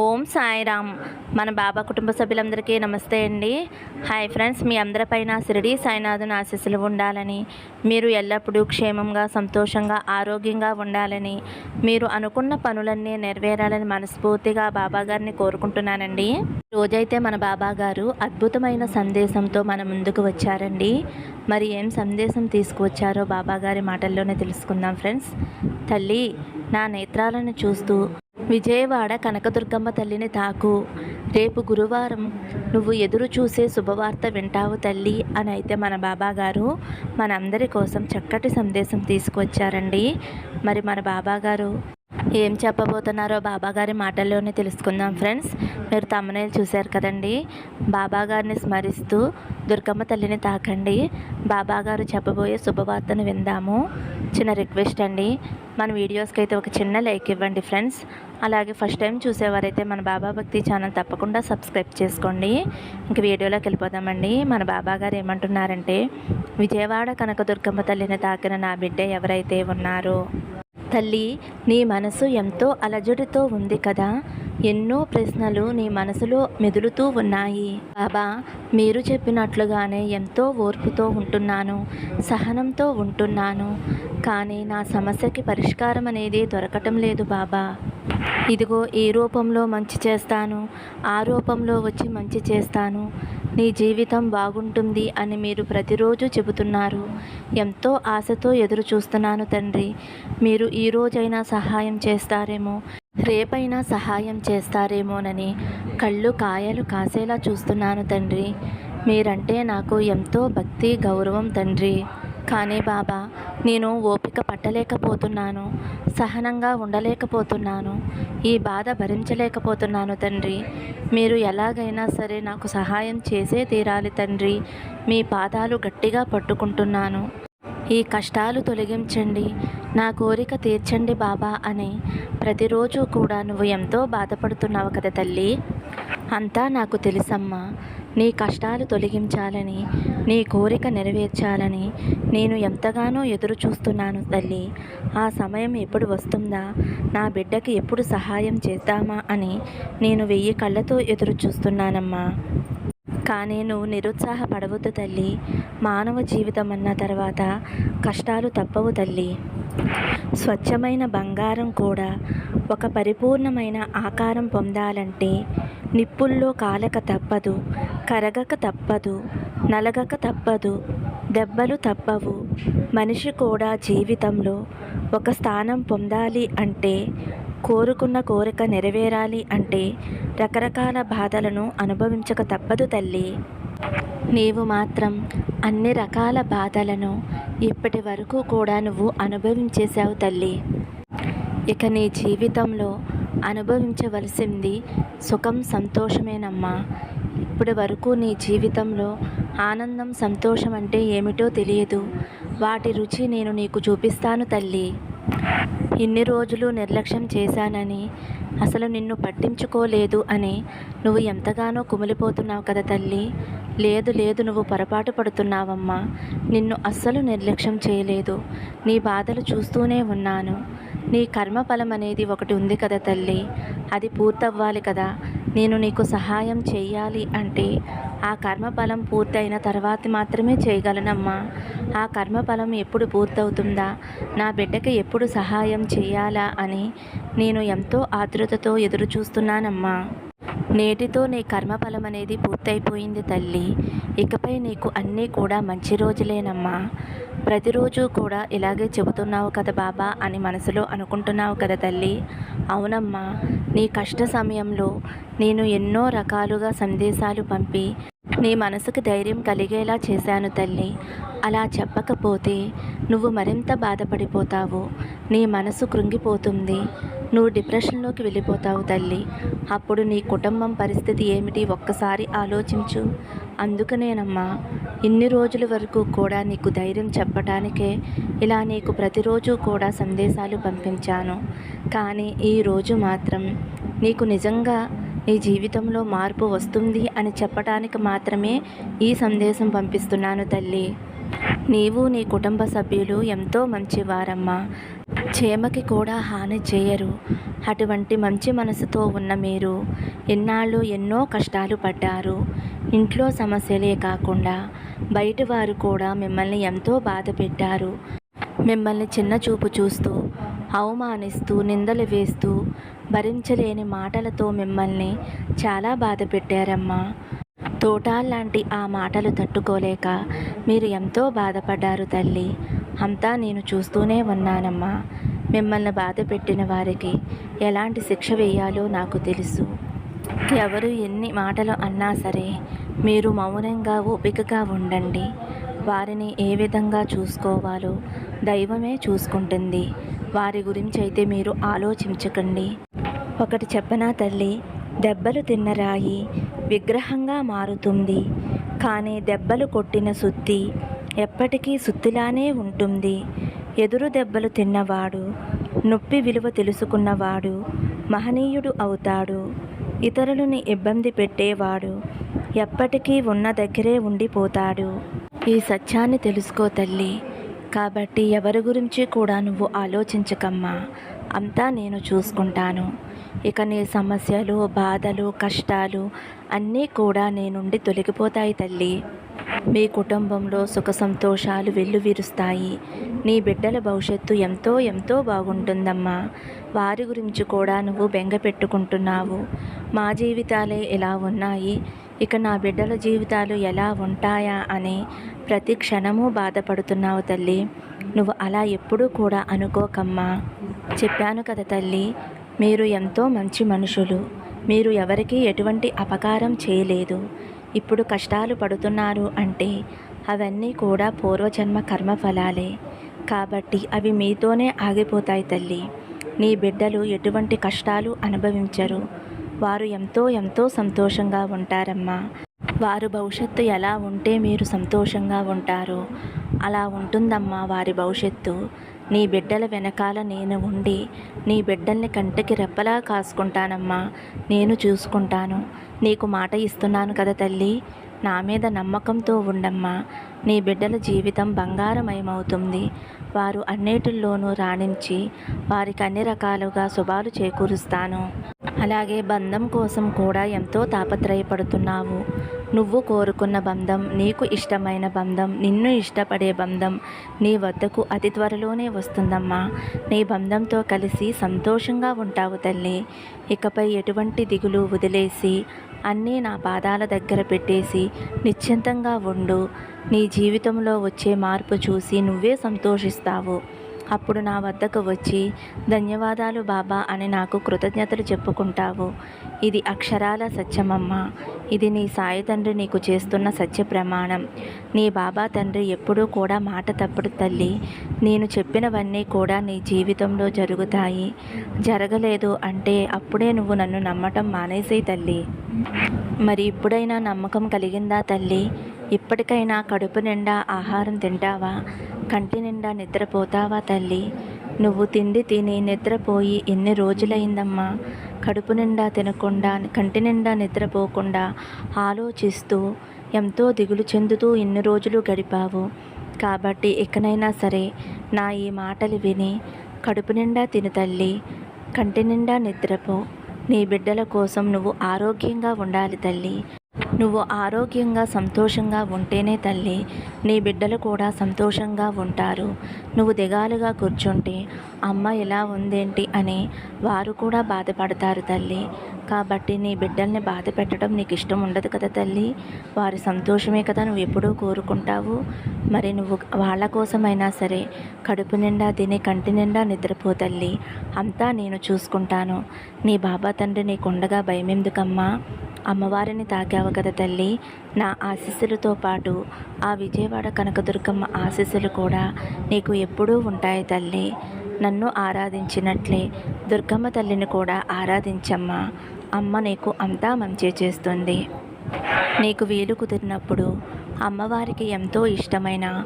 ఓం సాయిరామ్. మన బాబా కుటుంబ సభ్యులందరికీ నమస్తే అండి. హాయ్ ఫ్రెండ్స్ మీ అందరిపైన షిరిడి సాయినాథుని ఆశీస్సులు ఉండాలని మీరు ఎల్లప్పుడూ క్షేమంగా సంతోషంగా ఆరోగ్యంగా ఉండాలని మీరు అనుకున్న పనులన్నీ నెరవేరాలని మనస్ఫూర్తిగా బాబా గారిని కోరుకుంటున్నానండి. రోజైతే మన బాబా గారు అద్భుతమైన సందేశంతో మన ముందుకు వచ్చారండి. మరి ఏం సందేశం తీసుకువచ్చారో బాబా గారి మాటల్లోనే తెలుసుకుందాం ఫ్రెండ్స్. తల్లి నా నేత్రాలను చూస్తూ విజయవాడ కనకదుర్గమ్మ తల్లిని తాకు. రేపు గురువారం నువ్వు ఎదురు చూసే శుభవార్త వింటావు తల్లి అని అయితే మన బాబా గారు మనందరి కోసం చక్కటి సందేశం తీసుకొచ్చారండి మరి మన బాబా గారు ఏం చెప్పబోతున్నారో బాబాగారి మాటల్లోనే తెలుసుకుందాం ఫ్రెండ్స్. మీరు తమ్మనే చూశారు కదండి. బాబా గారిని స్మరిస్తూ దుర్గమ్మ తల్లిని తాకండి. బాబాగారు చెప్పబోయే శుభవార్తను విందాము. చిన్న రిక్వెస్ట్ అండి. మన వీడియోస్కి అయితే ఒక చిన్న లైక్ ఇవ్వండి ఫ్రెండ్స్. అలాగే ఫస్ట్ టైం చూసేవారైతే మన బాబా భక్తి ఛానల్ తప్పకుండా సబ్స్క్రైబ్ చేసుకోండి. ఇంక వీడియోలోకి వెళ్ళిపోదామండి. మన బాబా గారు ఏమంటున్నారంటే విజయవాడ కనక దుర్గమ్మ తల్లిని తాకిన నా బిడ్డ ఎవరైతే ఉన్నారో తల్లి నీ మనసు ఎంతో అలజడితో ఉంది కదా. ఎన్నో ప్రశ్నలు నీ మనసులో మెదులుతూ ఉన్నాయి. బాబా మీరు చెప్పినట్లుగానే ఎంతో ఓర్పుతో ఉంటున్నాను సహనంతో ఉంటున్నాను. కానీ నా సమస్యకి పరిష్కారం అనేది దొరకటం లేదు బాబా. ఇదిగో ఈ రూపంలో మంచి చేస్తాను ఆ రూపంలో వచ్చి మంచి చేస్తాను. నీ జీవితం బాగుంటుంది అని మీరు ప్రతిరోజు చెబుతున్నారు. ఎంతో ఆశతో ఎదురు చూస్తున్నాను తండ్రి. మీరు ఈ రోజైనా సహాయం చేస్తారేమో? రేపైనా సహాయం చేస్తారేమోనని కళ్ళు కాయలు కాసేలా చూస్తున్నాను తండ్రి. మీరంటే నాకు ఎంతో భక్తి గౌరవం తండ్రి. కానీ బాబా నేను ఓపిక పట్టలేకపోతున్నాను సహనంగా ఉండలేకపోతున్నాను ఈ బాధ భరించలేకపోతున్నాను తండ్రి. మీరు ఎలాగైనా సరే నాకు సహాయం చేసే తీరాలి తండ్రి. మీ పాదాలు గట్టిగా పట్టుకుంటున్నాను. ఈ కష్టాలు తొలగించండి. నా కోరిక తీర్చండి బాబా అని ప్రతిరోజు కూడా నువ్వు ఎంతో బాధపడుతున్నావు కదా తల్లి. అంతా నాకు తెలుసమ్మా. నీ కష్టాలు తొలగించాలని నీ కోరిక నెరవేర్చాలని నేను ఎంతగానో ఎదురు చూస్తున్నాను తల్లి. ఆ సమయం ఎప్పుడు వస్తుందా? నా బిడ్డకి ఎప్పుడు సహాయం చేద్దామా అని నేను వెయ్యి కళ్ళతో ఎదురు చూస్తున్నానమ్మా కానీ నువ్వు నిరుత్సాహపడవద్దు తల్లి. మానవ జీవితం అన్న తర్వాత కష్టాలు తప్పవు తల్లి. స్వచ్ఛమైన బంగారం కూడా ఒక పరిపూర్ణమైన ఆకారం పొందాలంటే నిప్పుల్లో కాలక తప్పదు కరగక తప్పదు నలగక తప్పదు దెబ్బలు తప్పవు. మనిషి కూడా జీవితంలో ఒక స్థానం పొందాలి అంటే కోరుకున్న కోరిక నెరవేరాలి అంటే రకరకాల బాధలను అనుభవించక తప్పదు తల్లి. నీవు మాత్రం అన్ని రకాల బాధలను ఇప్పటి వరకు కూడా నువ్వు అనుభవించేశావు తల్లి. ఇక నీ జీవితంలో అనుభవించవలసింది. సుఖం సంతోషమేనమ్మా. ఇప్పటి వరకు నీ జీవితంలో ఆనందం సంతోషం అంటే ఏమిటో తెలియదు. వాటి రుచి నేను నీకు చూపిస్తాను తల్లి. ఇన్ని రోజులు నిర్లక్ష్యం చేశానని అసలు నిన్ను పట్టించుకోలేదు అని నువ్వు ఎంతగానో కుమిలిపోతున్నావు కదా తల్లి. లేదు లేదు నువ్వు పొరపాటు పడుతున్నావమ్మా. నిన్ను అస్సలు నిర్లక్ష్యం చేయలేదు. నీ బాధలు చూస్తూనే ఉన్నాను. నీ కర్మఫలం అనేది ఒకటి ఉంది కదా తల్లి. అది పూర్తవ్వాలి కదా. నేను నీకు సహాయం చేయాలి అంటే ఆ కర్మఫలం పూర్తయిన తర్వాత మాత్రమే చేయగలనమ్మా. ఆ కర్మఫలం ఎప్పుడు పూర్తవుతుందా? నా బిడ్డకి ఎప్పుడు సహాయం చేయాలా అని నేను ఎంతో ఆతృతతో ఎదురు చూస్తున్నానమ్మా నేటితో నీ కర్మఫలం అనేది పూర్తయిపోయింది తల్లి. ఇకపై నీకు అన్నీ కూడా మంచి రోజులేనమ్మా. ప్రతిరోజు కూడా ఇలాగే చెబుతున్నావు కదా బాబా అని మనసులో అనుకుంటున్నావు కదా తల్లి. అవునమ్మా నీ కష్ట సమయంలో నేను ఎన్నో రకాలుగా సందేశాలు పంపి నీ మనసుకు ధైర్యం కలిగేలా చేశాను తల్లి. అలా చెప్పకపోతే నువ్వు మరింత బాధపడిపోతావు. నీ మనసు కృంగిపోతుంది. నువ్వు డిప్రెషన్లోకి వెళ్ళిపోతావు తల్లి. అప్పుడు నీ కుటుంబం పరిస్థితి ఏమిటి ఒక్కసారి ఆలోచించు. అందుకనేనమ్మా ఇన్ని రోజుల వరకు కూడా నీకు ధైర్యం చెప్పటానికే ఇలా నీకు ప్రతిరోజు కూడా సందేశాలు పంపించాను. కానీ ఈరోజు మాత్రం నీకు నిజంగా నీ జీవితంలో మార్పు వస్తుంది అని చెప్పటానికి మాత్రమే ఈ సందేశం పంపిస్తున్నాను తల్లి. నీవు నీ కుటుంబ సభ్యులు ఎంతో మంచివారమ్మా. చీమకి కూడా హాని చేయరు. అటువంటి మంచి మనసుతో ఉన్న మీరు ఎన్నాళ్ళు ఎన్నో కష్టాలు పడ్డారు. ఇంట్లో సమస్యలే కాకుండా బయట వారు కూడా మిమ్మల్ని ఎంతో బాధ పెట్టారు. మిమ్మల్ని చిన్న చూపు చూస్తూ అవమానిస్తూ నిందలు వేస్తూ భరించలేని మాటలతో మిమ్మల్ని చాలా బాధ పెట్టారమ్మా. తోటాల్లాంటి ఆ మాటలు తట్టుకోలేక మీరు ఎంతో బాధపడ్డారు తల్లి. అంతా నేను చూస్తూనే ఉన్నానమ్మా. మిమ్మల్ని బాధ పెట్టిన వారికి ఎలాంటి శిక్ష వేయాలో నాకు తెలుసు. ఎవరు ఎన్ని మాటలు అన్నా సరే మీరు మౌనంగా ఓపికగా ఉండండి. వారిని ఏ విధంగా చూసుకోవాలో దైవమే చూసుకుంటుంది. వారి గురించి అయితే మీరు ఆలోచించకండి. ఒకటి చెప్పనా తల్లి దెబ్బలు తిన్న రాయి విగ్రహంగా మారుతుంది. కానీ దెబ్బలు కొట్టిన సుత్తి ఎప్పటికీ సుత్తిలానే ఉంటుంది. ఎదురు దెబ్బలు తిన్నవాడు నొప్పి విలువ తెలుసుకున్నవాడు మహనీయుడు అవుతాడు. ఇతరులని ఇబ్బంది పెట్టేవాడు ఎప్పటికీ ఉన్న దగ్గరే ఉండిపోతాడు. ఈ సత్యాన్ని తెలుసుకో తల్లి. కాబట్టి ఎవరి గురించి కూడా నువ్వు ఆలోచించకమ్మా. అంతా నేను చూసుకుంటాను. ఇక నీ సమస్యలు బాధలు కష్టాలు అన్నీ కూడా నీ నుండి తొలగిపోతాయి తల్లి. మీ కుటుంబంలో సుఖ సంతోషాలు వెల్లువిరుస్తాయి. నీ బిడ్డల భవిష్యత్తు ఎంతో ఎంతో బాగుంటుందమ్మా. వారి గురించి కూడా నువ్వు బెంగ పెట్టుకుంటున్నావు. మా జీవితాలే ఎలా ఉన్నాయి? ఇక నా బిడ్డల జీవితాలు ఎలా ఉంటాయా అని ప్రతి క్షణము బాధపడుతున్నావు తల్లి. నువ్వు అలా ఎప్పుడూ కూడా అనుకోకమ్మా. చెప్పాను కదా తల్లి మీరు ఎంతో మంచి మనుషులు. మీరు ఎవరికీ ఎటువంటి అపకారం చేయలేదు. ఇప్పుడు కష్టాలు పడుతున్నారు అంటే అవన్నీ కూడా పూర్వజన్మ కర్మఫలాలే. కాబట్టి అవి మీతోనే ఆగిపోతాయి తల్లి. నీ బిడ్డలు ఎటువంటి కష్టాలు అనుభవించరు. వారు ఎంతో ఎంతో సంతోషంగా ఉంటారమ్మా. వారు భవిష్యత్తు ఎలా ఉంటే మీరు సంతోషంగా ఉంటారో. అలా ఉంటుందమ్మా వారి భవిష్యత్తు. నీ బిడ్డల వెనకాల నేను ఉండి నీ బిడ్డల్ని కంటికి రెప్పలా కాసుకుంటానమ్మా. నేను చూసుకుంటాను. నీకు మాట ఇస్తున్నాను కదా తల్లి. నా మీద నమ్మకంతో ఉండమ్మా. నీ బిడ్డల జీవితం బంగారమయమవుతుంది. వారు అన్నిటిల్లోనూ రాణించి వారికి అన్ని రకాలుగా శుభాలు చేకూరుస్తాను. అలాగే బంధం కోసం కూడా ఎంతో తాపత్రయపడుతున్నావు. నువ్వు కోరుకున్న బంధం నీకు ఇష్టమైన బంధం నిన్ను ఇష్టపడే బంధం నీ వద్దకు అతి త్వరలోనే వస్తుందమ్మా. నీ బంధంతో కలిసి సంతోషంగా ఉంటావు తల్లి. ఇకపై ఎటువంటి దిగులు వదిలేసి అన్నీ నా పాదాల దగ్గర పెట్టేసి నిశ్చింతంగా ఉండు. నీ జీవితంలో వచ్చే మార్పు చూసి నువ్వే సంతోషిస్తావు. అప్పుడు నా వద్దకు వచ్చి ధన్యవాదాలు బాబా అని నాకు కృతజ్ఞతలు చెప్పుకుంటావు. ఇది అక్షరాల సత్యమమ్మ. ఇది నీ సాయి తండ్రి నీకు చేస్తున్న సత్య ప్రమాణం. నీ బాబా తండ్రి ఎప్పుడూ కూడా మాట తప్పుడు తల్లి. నేను చెప్పినవన్నీ కూడా నీ జీవితంలో జరుగుతాయి. జరగలేదు అంటే అప్పుడే నువ్వు నన్ను నమ్మటం మానేసే తల్లి. మరి ఇప్పుడైనా నమ్మకం కలిగిందా తల్లి? ఇప్పటికైనా కడుపు నిండా ఆహారం తింటావా? కంటి నిండా నిద్రపోతావా తల్లి? నువ్వు తిండి తిని నిద్రపోయి ఎన్ని రోజులైందమ్మా? కడుపు నిండా తినకుండా కంటి నిండా నిద్రపోకుండా ఆలోచిస్తూ ఎంతో దిగులు చెందుతూ ఇన్ని రోజులు గడిపావు? కాబట్టి ఇకనైనా సరే నా ఈ మాటలు విని కడుపు నిండా తిను తల్లి. కంటి నిండా నిద్రపో. నీ బిడ్డల కోసం నువ్వు ఆరోగ్యంగా ఉండాలి తల్లి. నువ్వు ఆరోగ్యంగా సంతోషంగా ఉంటేనే తల్లి. నీ బిడ్డలు కూడా సంతోషంగా ఉంటారు. నువ్వు దిగాలుగా కూర్చుంటే అమ్మ ఎలా ఉందేంటి అని వారు కూడా బాధపడతారు తల్లి. కాబట్టి నీ బిడ్డల్ని బాధ పెట్టడం నీకు ఇష్టం ఉండదు కదా తల్లి. వారి సంతోషమే కదా నువ్వు ఎప్పుడూ కోరుకుంటావు. మరి నువ్వు వాళ్ళ కోసమైనా సరే కడుపు నిండా తిని కంటి నిండా నిద్రపో తల్లి. అంతా నేను చూసుకుంటాను. నీ బాబా తండ్రి నీకుండగా భయమెందుకమ్మా? అమ్మవారిని తాకావు కదా తల్లి. నా ఆశీస్సులతో పాటు ఆ విజయవాడ కనకదుర్గమ్మ ఆశీస్సులు కూడా నీకు ఎప్పుడూ ఉంటాయి తల్లి. నన్ను ఆరాధించినట్లే. దుర్గమ్మ తల్లిని కూడా ఆరాధించమ్మా. అమ్మ నీకు అంతా మంచి చేస్తుంది. నీకు వీలు కుదిరినప్పుడు అమ్మవారికి ఎంతో ఇష్టమైన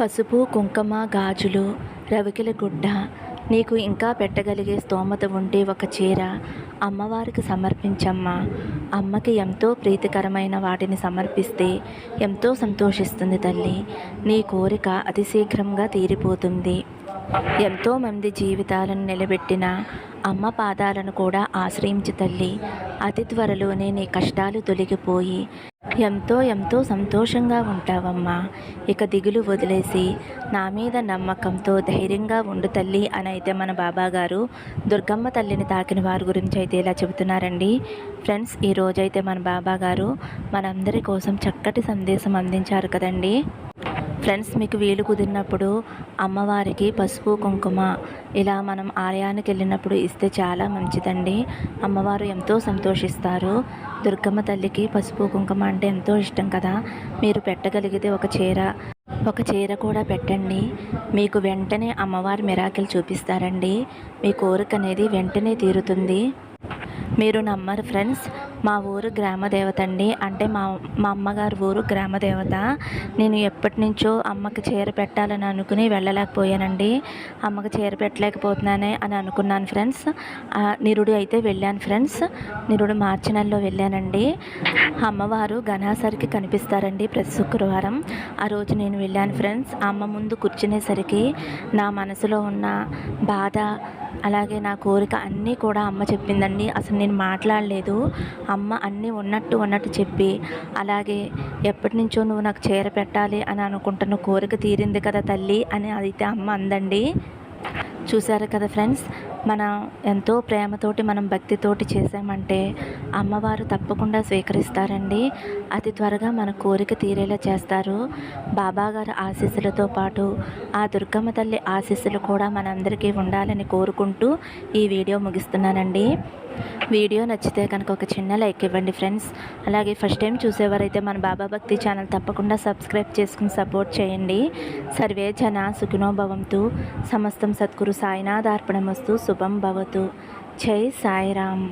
పసుపు కుంకుమ గాజులు రవికిల గుడ్డ నీకు ఇంకా పెట్టగలిగే స్తోమత ఉంటే ఒక చీర అమ్మవారికి సమర్పించమ్మా. అమ్మకి ఎంతో ప్రీతికరమైన వాటిని సమర్పిస్తే ఎంతో సంతోషిస్తుంది తల్లి. నీ కోరిక అతి శీఘ్రంగా తీరిపోతుంది. ఎంతోమంది జీవితాలను నిలబెట్టిన అమ్మ పాదాలను కూడా ఆశ్రయించు తల్లి అతి త్వరలోనే నీ కష్టాలు తొలగిపోయి ఎంతో ఎంతో సంతోషంగా ఉంటావమ్మా. ఇక దిగులు వదిలేసి నా మీద నమ్మకంతో ధైర్యంగా ఉండు తల్లి అని అయితే మన బాబాగారు దుర్గమ్మ తల్లిని తాకిన వారి గురించి అయితే ఇలా చెబుతున్నారండి. ఫ్రెండ్స్ ఈ రోజైతే మన బాబాగారు మనందరి కోసం చక్కటి సందేశం అందించారు కదండి. ఫ్రెండ్స్ మీకు వీలు కుదిరినప్పుడు అమ్మవారికి పసుపు కుంకుమ ఇలా మనం ఆలయానికి వెళ్ళినప్పుడు ఇస్తే చాలా మంచిదండి. అమ్మవారు ఎంతో సంతోషిస్తారు. దుర్గమ్మ తల్లికి పసుపు కుంకుమ అంటే ఎంతో ఇష్టం కదా. మీరు పెట్టగలిగితే ఒక చీర ఒక చీర కూడా పెట్టండి. మీకు వెంటనే అమ్మవారి మిరాకిల్ చూపిస్తారండి. మీ కోరిక అనేది వెంటనే తీరుతుంది. మీరు నమ్మరు ఫ్రెండ్స్ మా ఊరు గ్రామ దేవత అండి. అంటే మా మా అమ్మగారు ఊరు గ్రామదేవత నేను ఎప్పటి నుంచో అమ్మకి చీర పెట్టాలని అనుకుని వెళ్ళలేకపోయానండి. అమ్మకి చీర పెట్టలేకపోతున్నానే అని అనుకున్నాను ఫ్రెండ్స్. నిరుడు అయితే వెళ్ళాను ఫ్రెండ్స్. నిరుడు మార్చి నెలలో వెళ్ళానండి. అమ్మవారు ఘనాసరికి కనిపిస్తారండి ప్రతి శుక్రవారం. ఆ రోజు నేను వెళ్ళాను ఫ్రెండ్స్. అమ్మ ముందు కూర్చునేసరికి నా మనసులో ఉన్న బాధ అలాగే నా కోరిక అన్నీ కూడా అమ్మ చెప్పిందండి. అసలు నేను మాట్లాడలేదు. అమ్మ అన్నీ ఉన్నట్టు ఉన్నట్టు చెప్పి అలాగే ఎప్పటి నుంచో నువ్వు నాకు చీర పెట్టాలి అని అనుకుంటున్న కోరిక తీరింది కదా తల్లి అని అయితే అమ్మ అందండి. చూసారు కదా ఫ్రెండ్స్ మన ఎంతో ప్రేమతోటి మనం భక్తితోటి చేసామంటే అమ్మవారు తప్పకుండా స్వీకరిస్తారండి. అతి త్వరగా మన కోరిక తీరేలా చేస్తారు. బాబాగారి ఆశీస్సులతో పాటు ఆ దుర్గమ్మ తల్లి ఆశీస్సులు కూడా మనందరికీ ఉండాలని కోరుకుంటూ ఈ వీడియో ముగిస్తున్నానండి. వీడియో నచ్చితే కనుక ఒక చిన్న లైక్ ఇవ్వండి ఫ్రెండ్స్. అలాగే ఫస్ట్ టైం చూసేవారైతే మన బాబా భక్తి ఛానల్ తప్పకుండా సబ్స్క్రైబ్ చేసుకుని సపోర్ట్ చేయండి. సర్వే జన సుఖినోభవంతు సమస్తం సద్గురు సాయినాథార్పణమస్తు. శుభం భవతు. జై సాయిరామ్.